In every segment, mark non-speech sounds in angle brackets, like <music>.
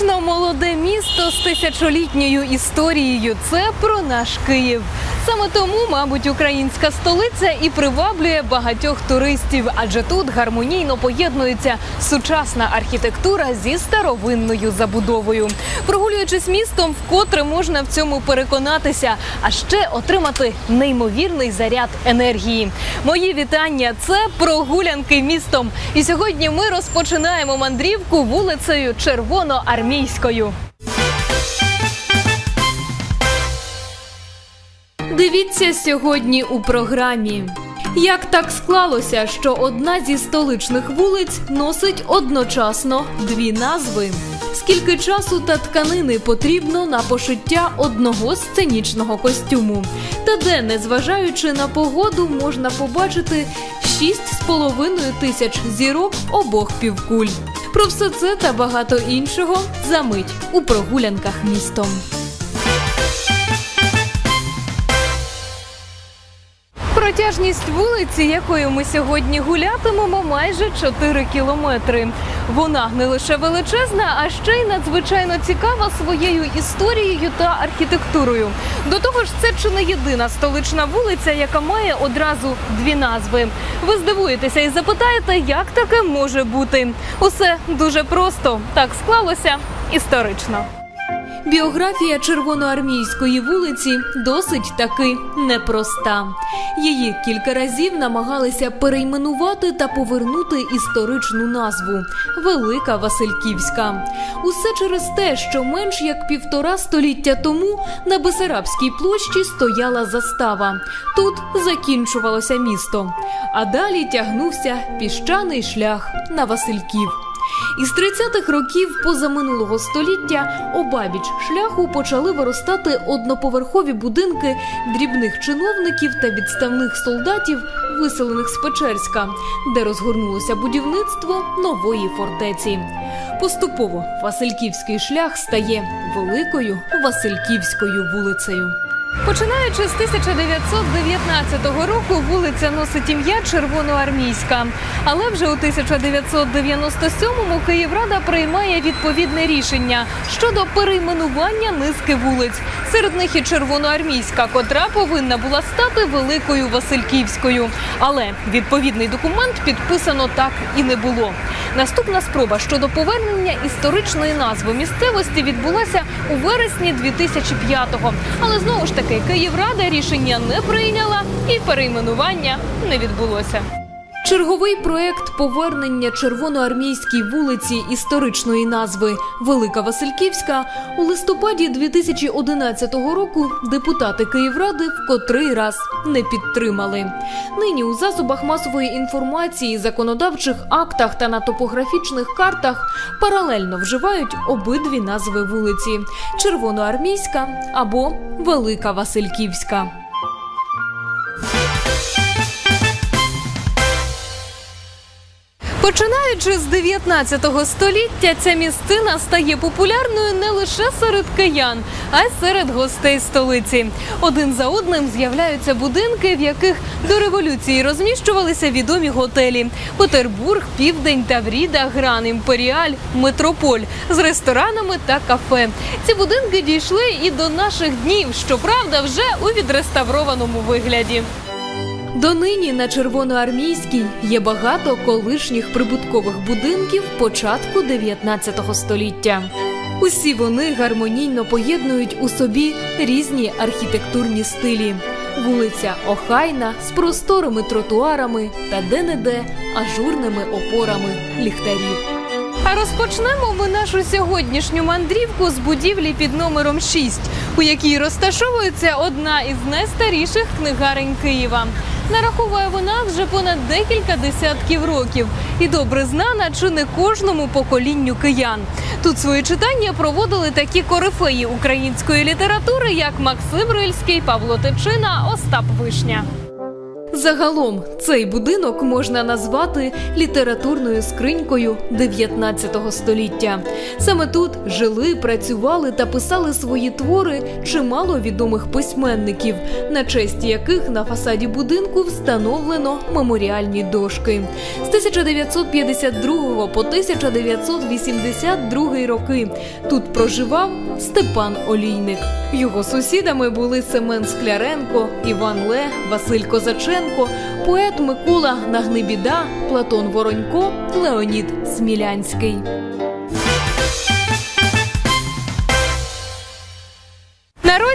Вічно молоде місто з тисячолітньою історією. Це про наш Київ. Саме тому, мабуть, українська столиця і приваблює багатьох туристів, адже тут гармонійно поєднується сучасна архітектура зі старовинною забудовою. Прогулюючись містом, вкотре можна в цьому переконатися, а ще отримати неймовірний заряд енергії. Мої вітання це прогулянки містом. І сьогодні ми розпочинаємо мандрівку вулицею Червоноармійською. Дивіться сьогодні у програмі. Як так склалося, що одна зі столичних вулиць носить одночасно дві назви? Скільки часу та тканини потрібно на пошиття одного сценічного костюму? Та де, незважаючи на погоду, можна побачити 6,5 тисяч зірок обох півкуль? Про все це та багато іншого за мить у прогулянках містом. Протяжність вулиці, якою ми сьогодні гулятимемо, майже 4 кілометри. Вона не лише величезна, а ще й надзвичайно цікава своєю історією та архітектурою. До того ж, це чи не єдина столична вулиця, яка має одразу дві назви. Ви здивуєтеся і запитаєте, як таке може бути? Усе дуже просто так склалося історично. Біографія червоноармійської вулиці досить таки непроста. Її кілька разів намагалися перейменувати та повернути історичну назву Велика Васильківська. Усе через те, що менш як півтора століття тому на Бесарабській площі стояла застава. Тут закінчувалося місто, а далі тягнувся піщаний шлях на Васильків. Із 30-х років позаминулого століття обабіч шляху почали виростати одноповерхові будинки дрібних чиновників та відставних солдатів, виселених з Печерська, де розгорнулося будівництво нової фортеці. Поступово Васильківський шлях стає великою Васильківською вулицею. Починаючи з 1919 року, вулиця носить ім'я Червоноармійська. Але вже у 1997-му Київрада приймає відповідне рішення щодо перейменування низки вулиць. Серед них і Червоноармійська, котра повинна була стати Великою Васильківською. Але відповідний документ підписано так і не було. Наступна спроба щодо повернення історичної назви місцевості відбулася у вересні 2005-го. Але знову ж таки Київрада рішення не прийняла і перейменування не відбулося. Черговий проект повернення червоноармійській вулиці історичної назви Велика Васильківська у листопаді 2011 року депутати Київради в котрий раз не підтримали. Нині у засобах масової інформації, законодавчих актах та на топографічних картах паралельно вживають обидві назви вулиці: Червоноармійська або Велика Васильківська. Починаючи з 19 століття, ця місцина стає популярною не лише серед киян, а й серед гостей столиці. Один за одним з'являються будинки, в яких до революції розміщувалися відомі готелі: Петербург, Південь, Тавріда, Гран, Імперіаль, Метрополь з ресторанами та кафе. Ці будинки дійшли і до наших днів, щоправда, вже у відреставрованому вигляді. Донині на Червоноармійській є багато колишніх прибуткових будинків початку 19 століття. Усі вони гармонійно поєднують у собі різні архітектурні стилі. Вулиця Охайна з просторими тротуарами та де-не-де ажурними опорами ліхтарів. А розпочнемо ми нашу сьогоднішню мандрівку з будівлі під номером 6, у якій розташовується одна із найстаріших книгарень Києва. Нараховує вона вже понад декілька десятків років і добре знана чи не кожному поколінню киян. Тут свої читання проводили такі корифеї української літератури, як Максим Рильський, Павло Тичина, Остап Вишня. Загалом цей будинок можна назвати літературною скринькою 19 століття. Саме тут жили, працювали та писали свої твори чимало відомих письменників, на честь яких на фасаді будинку встановлено меморіальні дошки. З 1952 по 1982 роки тут проживав Степан Олійник. Його сусідами були Семен Скляренко, Іван Ле, Василь Козаченко, поет Микола Нагнебіда, Платон Воронько, Леонід Смілянський.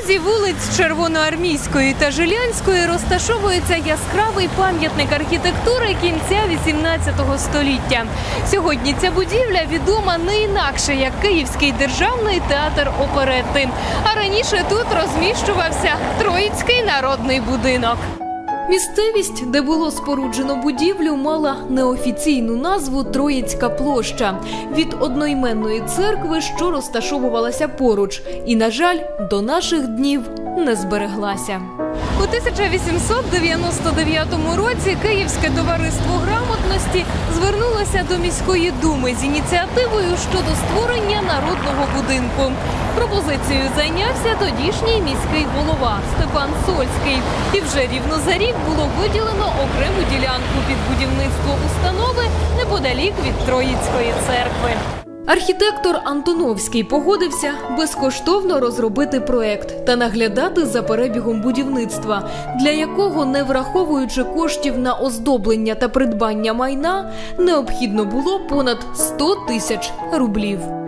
Розі вулиць Червоноармійської та Жилянської розташовується яскравий пам'ятник архітектури кінця 18 століття. Сьогодні ця будівля відома не інакше як Київський державний театр оперети. А раніше тут розміщувався Троїцький народний будинок. Місцевість, де було споруджено будівлю, мала неофіційну назву Троїцька площа від одноіменної церкви, що розташовувалася поруч, і, на жаль, до наших днів не збереглася. У 1899 році Київське товариство грамотності звернулося до міської думи з ініціативою щодо створення народного будинку. Пропозицією зайнявся тодішній міський голова Степан Сольський. І вже рівно за рік було виділено окрему ділянку під будівництво установи неподалік від Троїцької церкви. Архітектор Антоновський погодився безкоштовно розробити проект та наглядати за перебігом будівництва, для якого, не враховуючи коштів на оздоблення та придбання майна, необхідно було понад 100 тисяч рублів.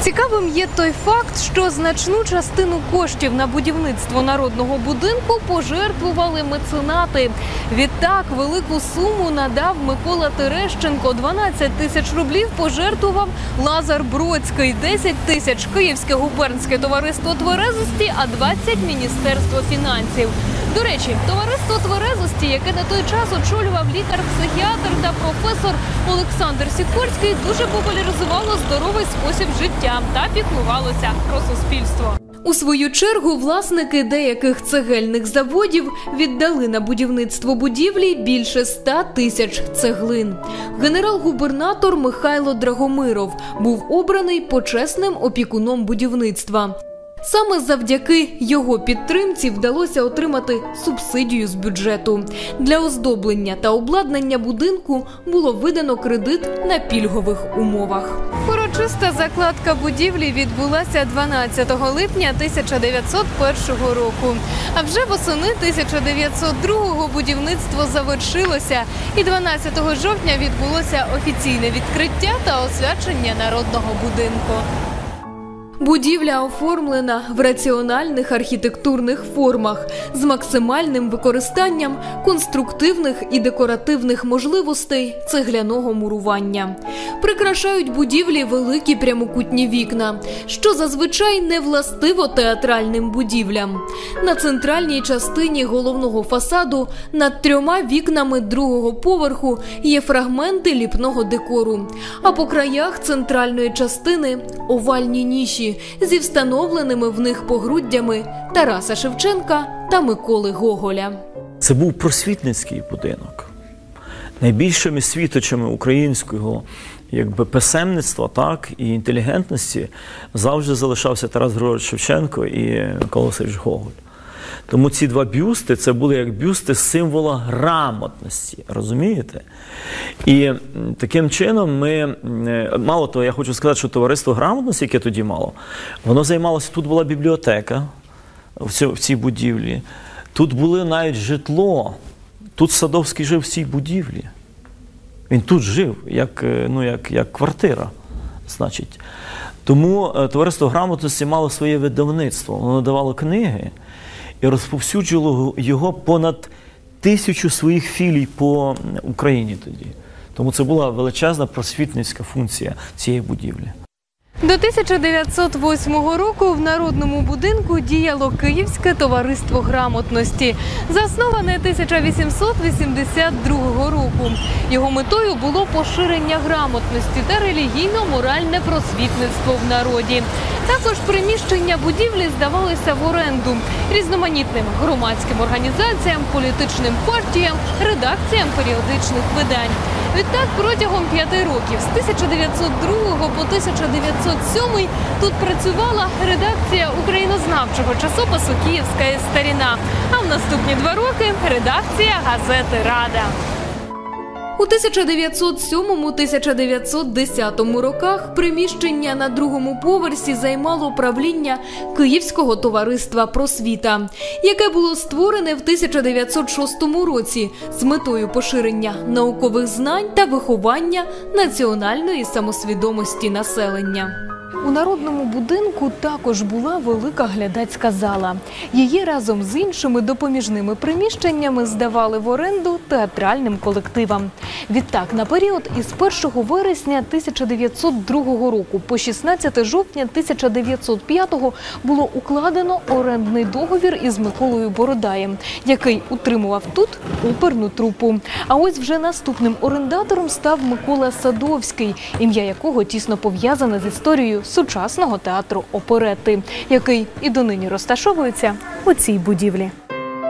Цікавим є той факт, що значну частину коштів на будівництво народного будинку пожертвували меценати. Відтак велику суму надав Микола Терещенко. 12 тисяч рублів пожертвував Лазар Бродський, 10 тисяч Київське губернське товариство тверезості, а 20 Міністерство фінансів. До речі, товариство тверезості, яке на той час очолював лікар-психіатр та професор Олександр Сікорський, дуже популяризувало здоровий спосіб життя та піклувалося про суспільство. У свою чергу власники деяких цегельних заводів віддали на будівництво будівлі більше 100 тисяч цеглин. Генерал-губернатор Михайло Драгомиров був обраний почесним опікуном будівництва. Саме завдяки його підтримці вдалося отримати субсидію з бюджету. Для оздоблення та обладнання будинку було видано кредит на пільгових умовах. Урочиста закладка будівлі відбулася 12 липня 1901 року. А вже восени 1902-го будівництво завершилося, і 12 жовтня відбулося офіційне відкриття та освячення народного будинку. Будівля оформлена в раціональних архітектурних формах з максимальним використанням конструктивних і декоративних можливостей цегляного мурування. Прикрашають будівлі великі прямокутні вікна, що зазвичай не властиво театральним будівлям. На центральній частині головного фасаду над трьома вікнами другого поверху є фрагменти ліпного декору. А по краях центральної частини овальні ніші зі встановленими в них погруддями Тараса Шевченка та Миколи Гоголя. Це був просвітницький будинок. Найбільшими світочами українського якби, писемництва так, і інтелігентності завжди залишався Тарас Григорович Шевченко і Микола Гоголь. Тому ці два бюсти це були як бюсти символа грамотності, розумієте? І таким чином ми, е, мало того, я хочу сказати, що товариство грамотності, яке тоді мало, воно займалося, тут була бібліотека в цій, будівлі, тут були навіть житло, тут Садовський жив в цій будівлі. Він тут жив, як, е, ну, як, як квартира. Значить. Тому е, товариство грамотності мало своє видавництво. Воно давало книги і розповсюджувало його понад тисячу своїх філій по Україні тоді. Тому це була величезна просвітницька функція цієї будівлі. До 1908 року в народному будинку діяло Київське товариство грамотності, засноване 1882 року. Його метою було поширення грамотності та релігійно-моральне просвітництво в народі. Також приміщення будівлі здавалися в оренду різноманітним громадським організаціям, політичним партіям, редакціям періодичних видань. Відтак протягом п'яти років з 1902 по 1907 тут працювала редакція українознавчого часопису Київська старіна. А в наступні два роки редакція газети Рада. У 1907-1910 роках приміщення на другому поверсі займало правління Київського товариства просвіта, яке було створене в 1906 році з метою поширення наукових знань та виховання національної самосвідомості населення. У народному будинку також була велика глядацька зала. Її разом з іншими допоміжними приміщеннями здавали в оренду театральним колективам. Відтак, на період із 1 вересня 1902 року по 16 жовтня 1905 було укладено орендний договір із Миколою Бородаєм, який утримував тут оперну трупу. А ось вже наступним орендатором став Микола Садовський, ім'я якого тісно пов'язане з історією сучасного театру оперети, який і донині розташовується у цій будівлі.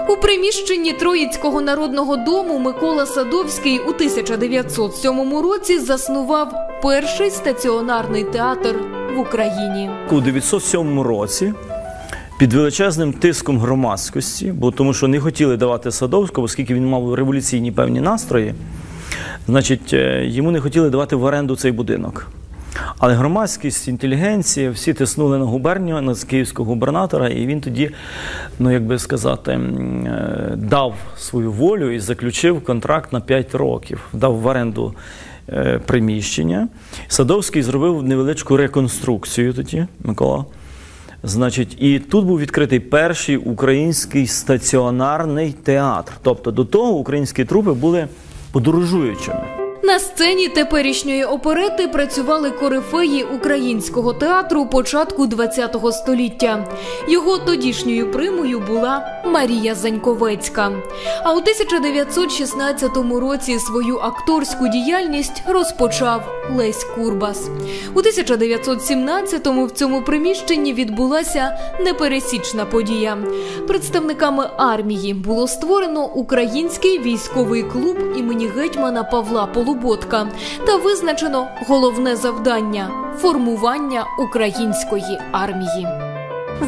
У приміщенні Троїцького народного дому Микола Садовський у 1907 році заснував перший стаціонарний театр в Україні. У 907 році під величезним тиском громадськості, бо тому що не хотіли давати Садовського, оскільки він мав революційні певні настрої, значить, е, йому не хотіли давати в оренду цей будинок. Але громадськість, інтелігенція, всі тиснули на губернію, на київського губернатора, і він тоді, ну як би сказати, е, дав свою волю і заключив контракт на 5 років, дав в оренду е, приміщення. Садовський зробив невеличку реконструкцію тоді, Микола. Значить, і тут був відкритий перший український стаціонарний театр. Тобто до того українські трупи були подорожуючими. На сцені теперішньої оперети працювали корифеї українського театру початку ХХ століття. Його тодішньою примою була Марія Заньковецька. А у 1916 році свою акторську діяльність розпочав Лесь Курбас. У 1917-му в цьому приміщенні відбулася непересічна подія. Представниками армії було створено український військовий клуб імені гетьмана Павла Полуботка та визначено головне завдання формування української армії.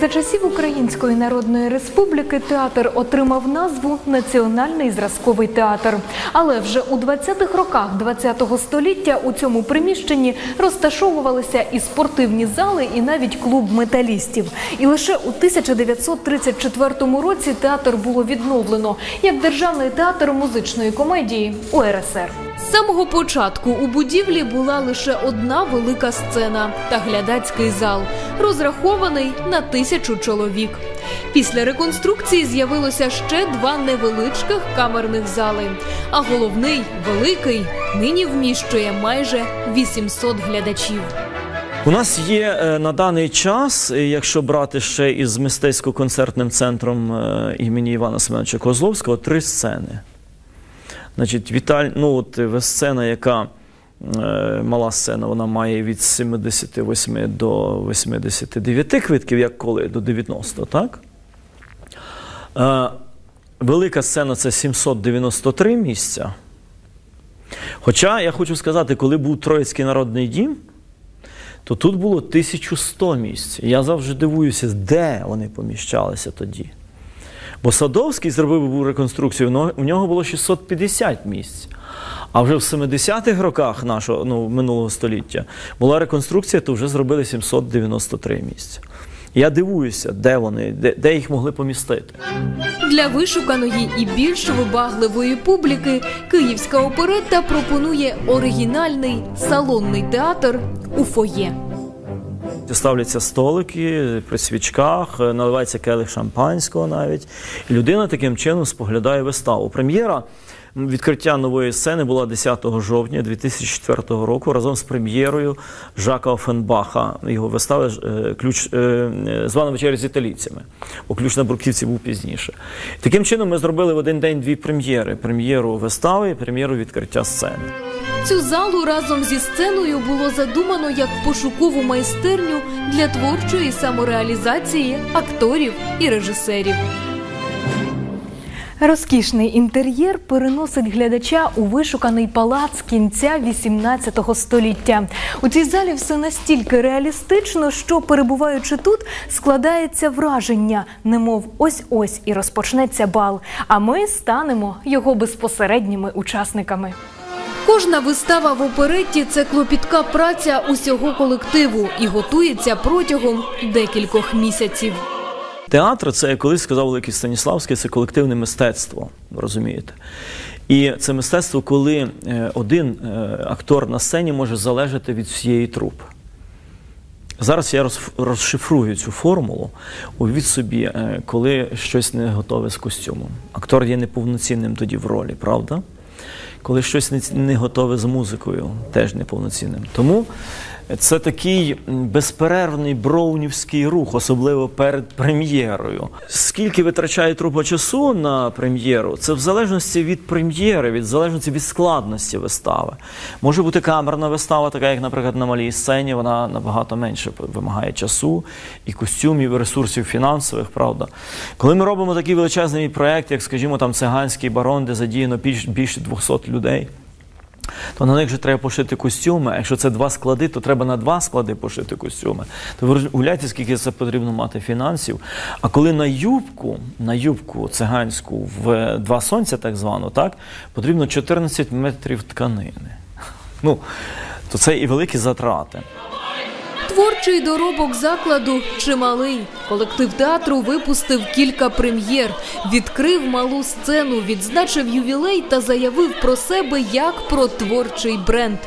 За часів Української Народної Республіки театр отримав назву Національний зразковий театр. Але вже у 20-х роках ХХ століття у цьому приміщенні розташовувалися і спортивні зали, і навіть клуб металістів. І лише у 1934 році театр було відновлено як державний театр музичної комедії УРСР. Самого початку у будівлі була лише одна велика сцена та глядацький зал, розрахований на тисячу чоловік. Після реконструкції з'явилося ще два невеличких камерних зали. А головний великий нині вміщує майже 800 глядачів. У нас є е, на даний час, е, якщо брати ще із мистецько-концертним центром е, імені Івана Семеновича Козловського, три сцени. Значить, Віталь, ну от е, сцена, яка е, мала сцена, вона має від 78 до 89 квитків, як коли, до 90, так? Е, велика сцена це 793 місця. Хоча я хочу сказати, коли був Троїцький народний дім, то тут було 1100 місць. Я завжди дивуюся, де вони поміщалися тоді. Бо Садовський зробив реконструкцію, у нього було 650 місць. А вже в 70-х роках нашого ну, минулого століття була реконструкція, то вже зробили 793 місця. Я дивуюся, де вони, де, де їх могли помістити. Для вишуканої і більш вибагливої публіки Київська оперетта пропонує оригінальний салонний театр у фоє. Ставляться столики при свічках, е, наливається келих шампанського навіть. І людина таким чином споглядає виставу. Прем'єра Відкриття нової сцени було 10 жовтня 2004 року разом з прем'єрою Жака Офенбаха. Його вистави е, ключ е, звана вечеря з італійцями. Бо ключ на Бруківці був пізніше. Таким чином, ми зробили в один день дві прем'єри: прем'єру вистави і прем'єру відкриття сцени. Цю залу разом зі сценою було задумано як пошукову майстерню для творчої самореалізації акторів і режисерів. Розкішний інтер'єр переносить глядача у вишуканий палац кінця 18 століття. У цій залі все настільки реалістично, що перебуваючи тут, складається враження, немов ось-ось і розпочнеться бал. А ми станемо його безпосередніми учасниками. Кожна вистава в оперетті це клопітка праця усього колективу і готується протягом декількох місяців. Театр це, як колись сказав Великий Станіславський, це колективне мистецтво, розумієте? І це мистецтво, коли е, один е, актор на сцені може залежати від всієї трупи. Зараз я розшифрую цю формулу. Уявіть собі, е, коли щось не готове з костюмом. Актор є неповноцінним тоді в ролі, правда? Коли щось не, готове з музикою, теж неповноцінним. Тому це такий безперервний броунівський рух, особливо перед прем'єрою. Скільки витрачає трупа часу на прем'єру, це в залежності від прем'єри, від залежності від складності вистави. Може бути камерна вистава, така як, наприклад, на малій сцені, вона набагато менше вимагає часу і костюмів, і ресурсів фінансових, правда. Коли ми робимо такий величезний проєкт, як, скажімо, там циганський барон, де задіяно більш- більше 200 людей. То на них вже треба пошити костюми. А якщо це два склади, то треба на два склади пошити костюми. То ви уявляєте, скільки це потрібно мати фінансів. А коли на юбку, на юбку циганську в два сонця, так звану, так, потрібно 14 метрів тканини. <laughs> Ну, то це і великі затрати. Творчий доробок закладу чималий. Колектив театру випустив кілька прем'єр, відкрив малу сцену, відзначив ювілей та заявив про себе як про творчий бренд.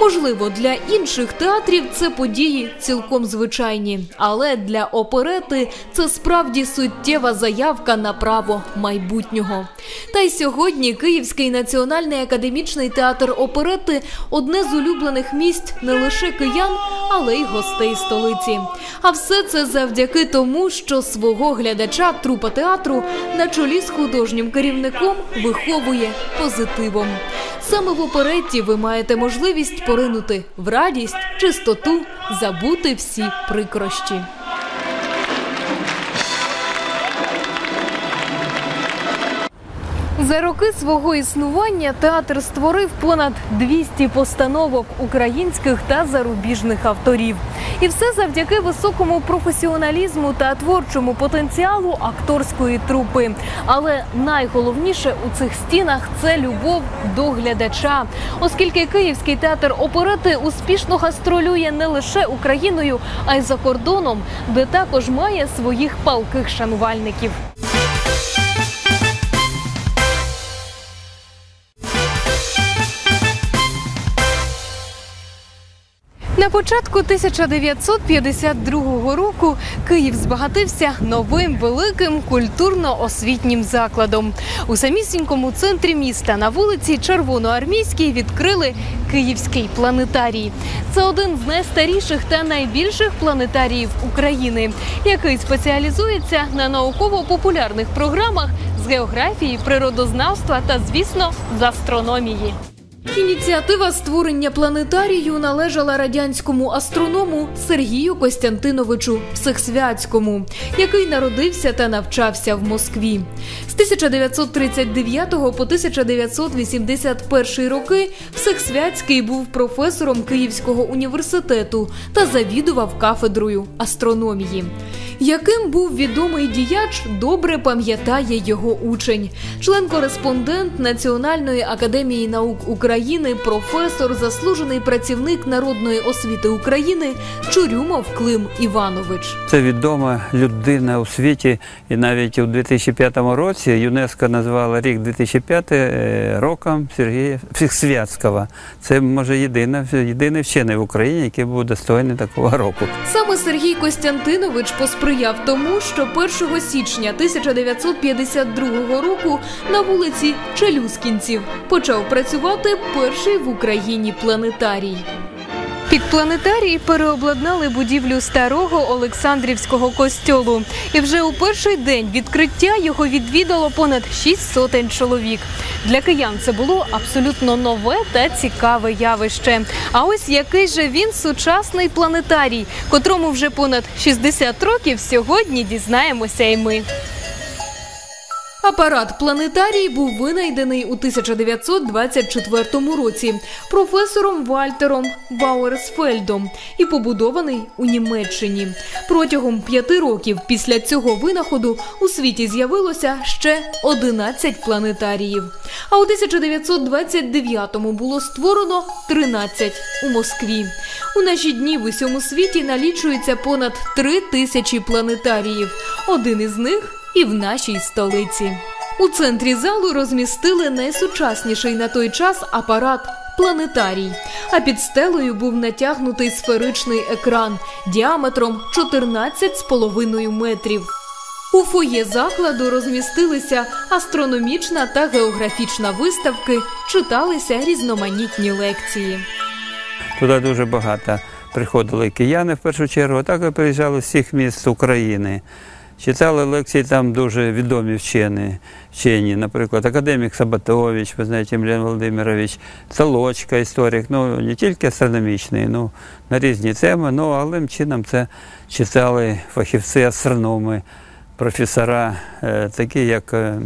Можливо, для інших театрів це події цілком звичайні, але для оперети це справді суттєва заявка на право майбутнього. Та й сьогодні Київський національний академічний театр оперети одне з улюблених місць не лише киян, але й гостей столиці. А все це завдяки тому, що свого глядача трупа театру на чолі з художнім керівником виховує позитивом. Саме в оперетті ви маєте можливість поринути в радість, чистоту, забути всі прикрощі. За роки свого існування театр створив понад 200 постановок українських та зарубіжних авторів. І все завдяки високому професіоналізму та творчому потенціалу акторської трупи. Але найголовніше у цих стінах це любов до глядача, оскільки Київський театр оперети успішно гастролює не лише Україною, а й за кордоном, де також має своїх палких шанувальників. На початку 1952 року Київ збагатився новим великим культурно-освітнім закладом. У самісінькому центрі міста на вулиці Червоноармійській відкрили Київський планетарій. Це один з найстаріших та найбільших планетаріїв України, який спеціалізується на науково-популярних програмах з географії, природознавства та, звісно, з астрономії. Ініціатива створення планетарію належала радянському астроному Сергію Костянтиновичу Всехсвятському, який народився та навчався в Москві. З 1939 по 1981 роки Всехсвятський був професором Київського університету та завідував кафедрою астрономії. Яким був відомий діяч, добре пам'ятає його учень, член-кореспондент Національної академії наук України, професор, заслужений працівник народної освіти України Чурюмов Клим Іванович. Це відома людина у світі, і навіть у 2005 році ЮНЕСКО назвала рік 2005 е, роком Сергія Всесвятського. Це може єдина, єдиний вчений в Україні, який був достойний такого року. Саме Сергій Костянтинович посприяв тому, що 1 січня 1952 року на вулиці Челюскінців почав працювати перший в Україні планетарій. Під планетарій переобладнали будівлю старого Олександрівського костьолу. І вже у перший день відкриття його відвідало понад шість сотень чоловік. Для киян це було абсолютно нове та цікаве явище. А ось який же він сучасний планетарій, котрому вже понад 60 років сьогодні дізнаємося і ми. Апарат планетарій був винайдений у 1924 році професором Вальтером Бауерсфельдом і побудований у Німеччині. Протягом п'яти років після цього винаходу у світі з'явилося ще 11 планетаріїв. А у 1929-му було створено 13 у Москві. У наші дні в усьому світі налічується понад 3 тисячі планетаріїв. Один із них і в нашій столиці. У центрі залу розмістили найсучасніший на той час апарат планетарій. А під стелею був натягнутий сферичний екран діаметром 14,5 метрів. У фоє закладу розмістилися астрономічна та географічна виставки, читалися різноманітні лекції. Туди дуже багато приходили кияни в першу чергу, а так приїжджали з всіх міст України. Читали лекції там дуже відомі вчені, вчені, наприклад, академік Сабатович, ви знаєте, Млен Володимирович, Толочка, історик, ну не тільки астрономічний, ну на різні теми, ну але чином це читали фахівці, астрономи, професора, е, такі як е,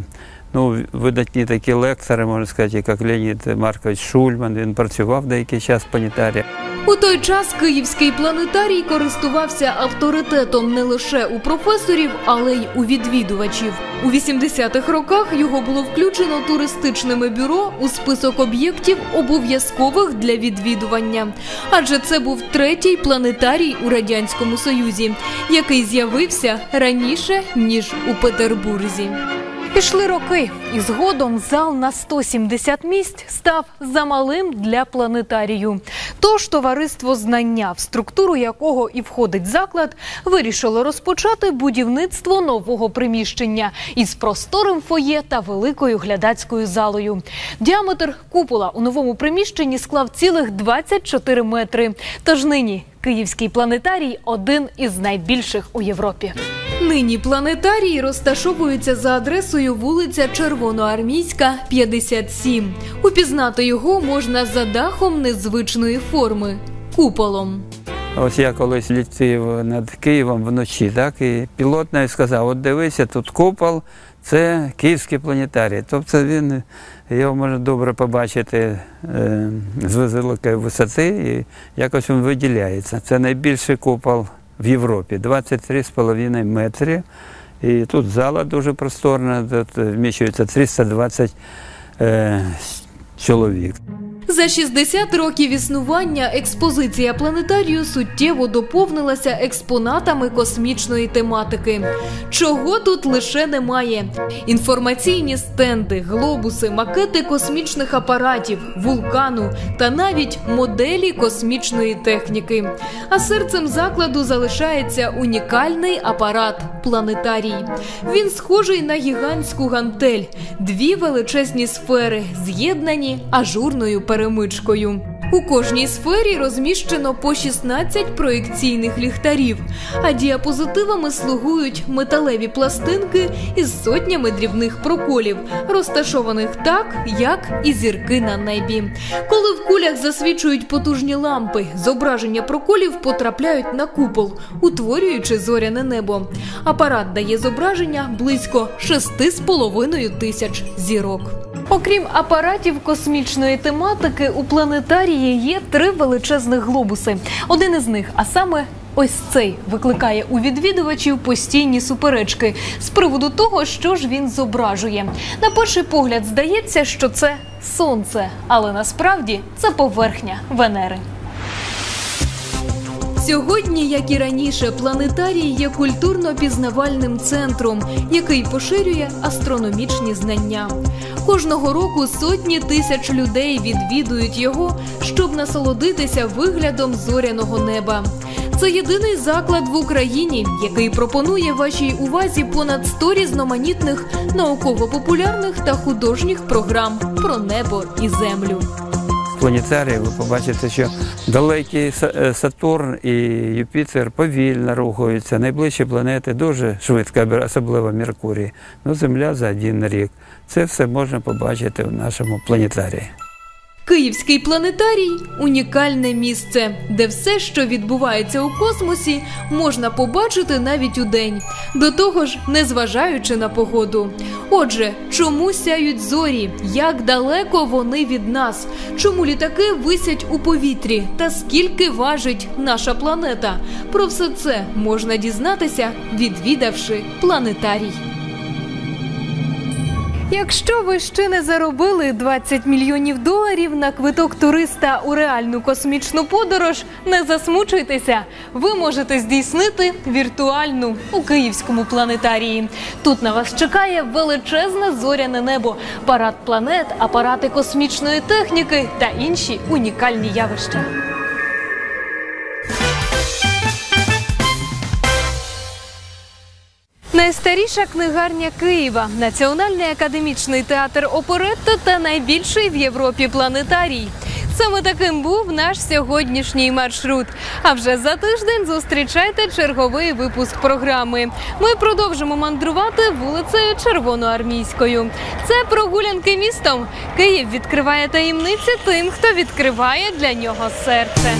ну, видатні такі лектори, можна сказати, як Леонід Маркович Шульман, він працював деякий час в планетарії. У той час київський планетарій користувався авторитетом не лише у професорів, але й у відвідувачів. У 80-х роках його було включено туристичними бюро у список об'єктів обов'язкових для відвідування. Адже це був третій планетарій у радянському союзі, який з'явився раніше ніж у Петербурзі. Пішли роки, і згодом зал на 170 місць став замалим для планетарію. Тож товариство знання, в структуру якого і входить заклад, вирішило розпочати будівництво нового приміщення із просторим фоє та великою глядацькою залою. Діаметр купола у новому приміщенні склав цілих 24 метри. Тож нині Київський планетарій один із найбільших у Європі. Нині планетарій розташовується за адресою вулиця Червоноармійська, 57. Упізнати його можна за дахом незвичної форми куполом. Ось я колись літив над Києвом вночі, так, і пілот навіть сказав, от дивися, тут купол, це Київський планетарій. Тобто він його можна добре побачити е, з великої висоти і якось він виділяється. Це найбільший купол в Європі, 23,5 метри. І тут зала дуже просторна, тут вміщується 320 е, чоловік. За 60 років існування експозиція планетарію суттєво доповнилася експонатами космічної тематики. Чого тут лише немає: інформаційні стенди, глобуси, макети космічних апаратів, вулкану та навіть моделі космічної техніки. А серцем закладу залишається унікальний апарат планетарій. Він схожий на гігантську гантель, дві величезні сфери, з'єднані ажурною перемичкою. У кожній сфері розміщено по 16 проєкційних ліхтарів, а діапозитивами слугують металеві пластинки із сотнями дрібних проколів, розташованих так, як і зірки на небі. Коли в кулях засвічують потужні лампи, зображення проколів потрапляють на купол, утворюючи зоряне небо. Апарат дає зображення близько 6,5 тисяч зірок. Окрім апаратів космічної тематики, у планетарії є три величезних глобуси. Один із них, а саме ось цей, викликає у відвідувачів постійні суперечки з приводу того, що ж він зображує. На перший погляд здається, що це сонце, але насправді це поверхня Венери. Сьогодні, як і раніше, планетарій є культурно-пізнавальним центром, який поширює астрономічні знання. Кожного року сотні тисяч людей відвідують його, щоб насолодитися виглядом зоряного неба. Це єдиний заклад в Україні, який пропонує вашій увазі понад 100 різноманітних науково-популярних та художніх програм про небо і землю. В планетарії ви побачите, що далекий е, Сатурн і Юпітер повільно рухаються. Найближчі планети дуже швидко, особливо Меркурій. Ну, Земля за один рік. Це все можна побачити в нашому планетарії. Київський планетарій унікальне місце, де все, що відбувається у космосі, можна побачити навіть у день. До того ж, незважаючи на погоду. Отже, чому сяють зорі? Як далеко вони від нас? Чому літаки висять у повітрі? Та скільки важить наша планета? Про все це можна дізнатися, відвідавши планетарій. Якщо ви ще не заробили 20 мільйонів доларів на квиток туриста у реальну космічну подорож, не засмучуйтеся. Ви можете здійснити віртуальну у київському планетарії. Тут на вас чекає величезне зоряне небо, парад планет, апарати космічної техніки та інші унікальні явища. Найстаріша книгарня Києва, Національний академічний театр оперетто та найбільший в Європі планетарій. Саме таким був наш сьогоднішній маршрут. А вже за тиждень зустрічайте черговий випуск програми. Ми продовжимо мандрувати вулицею Червоноармійською. Це прогулянки містом. Київ відкриває таємниці тим, хто відкриває для нього серце.